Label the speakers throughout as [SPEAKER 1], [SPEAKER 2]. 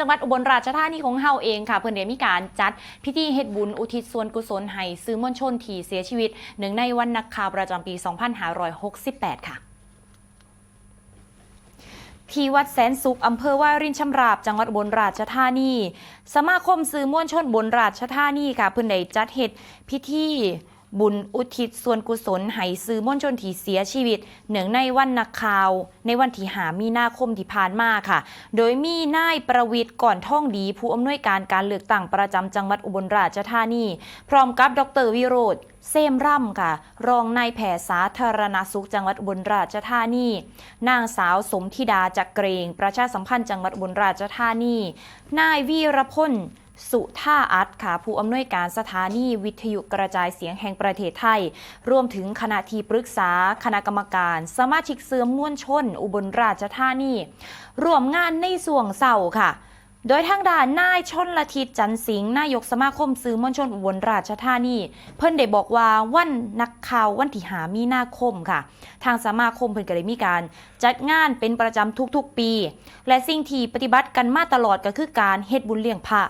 [SPEAKER 1] จังหวัดอุบลราชธานีของเฮาเองค่ะ เพิ่อนได้มีการจัดพิธีเฮ็ดบุญอุทิศส่วนกุศลให้สื่อมวลชนที่เสียชีวิต หนึ่งในวันนักข่าวประจำปี 2568 ค่ะที่วัดแสนสุขอำเภอวารินชำราบจังหวัดอุบลราชธานี สมาคมสื่อมวลชนบนราชธานีค่ะเพิ่อนได้จัดเฮ็ดพิธี บุญอุทิศส่วนกุศลให้สื่อมวลชนที่เสียชีวิตเนื่องในวันนักข่าว ในวันที่หามีนาคมที่ผ่านมาค่ะ โดยมีนายประวิทย์ก่อนท่องดี ผู้อำนวยการการเลือกตั้งประจำจังหวัดอุบลราชธานี พร้อมกับดรวิโรธเซมร่ำค่ะ รองนายแพทย์สาธารณสุขจังหวัดอุบลราชธานี นางสาวสมธิดาจักเกรง ประชาสัมพันธ์จังหวัดอุบลราชธานี นายวีรพล สุท่าอัดค่ะ ผู้อำนวยการสถานีวิทยุกระจายเสียงแห่งประเทศไทย รวมถึงคณะที่ปรึกษา คณะกรรมการ สมาชิกเสื่อมมวลชน อุบลราชธานี รวมงานในส่วงเสาร์ค่ะโดยทางด่านนายชนละทิตจันสิงห์นายกสมาคมสื่อมวลชนอุบลราชธานี เพิ่นได้บอกว่าวันนักข่าววันที่หามีนาคมค่ะ ทางสมาคมเพิ่นก็ได้มีการ จัดงานเป็นประจำทุกๆปี และสิ่งที่ปฏิบัติกันมาตลอดก็คือการเฮ็ดบุญเลี้ยงพระ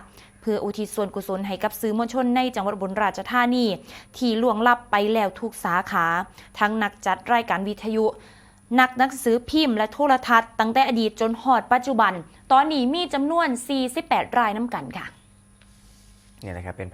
[SPEAKER 1] เพื่ออุทิศส่วนกุศลให้กับสื่อมวลชนในจังหวัดบุรีราชธานีที่ล่วงลับไปแล้วทุกสาขา ทั้งนักจัดรายการวิทยุนักหนังสือพิมพ์และโทรทัศน์ตั้งแต่อดีตจนหอดปัจจุบัน ตอนนี้มีจำนวน 48 รายน้ำกันค่ะ
[SPEAKER 2] เนี่ยนะครับเป็น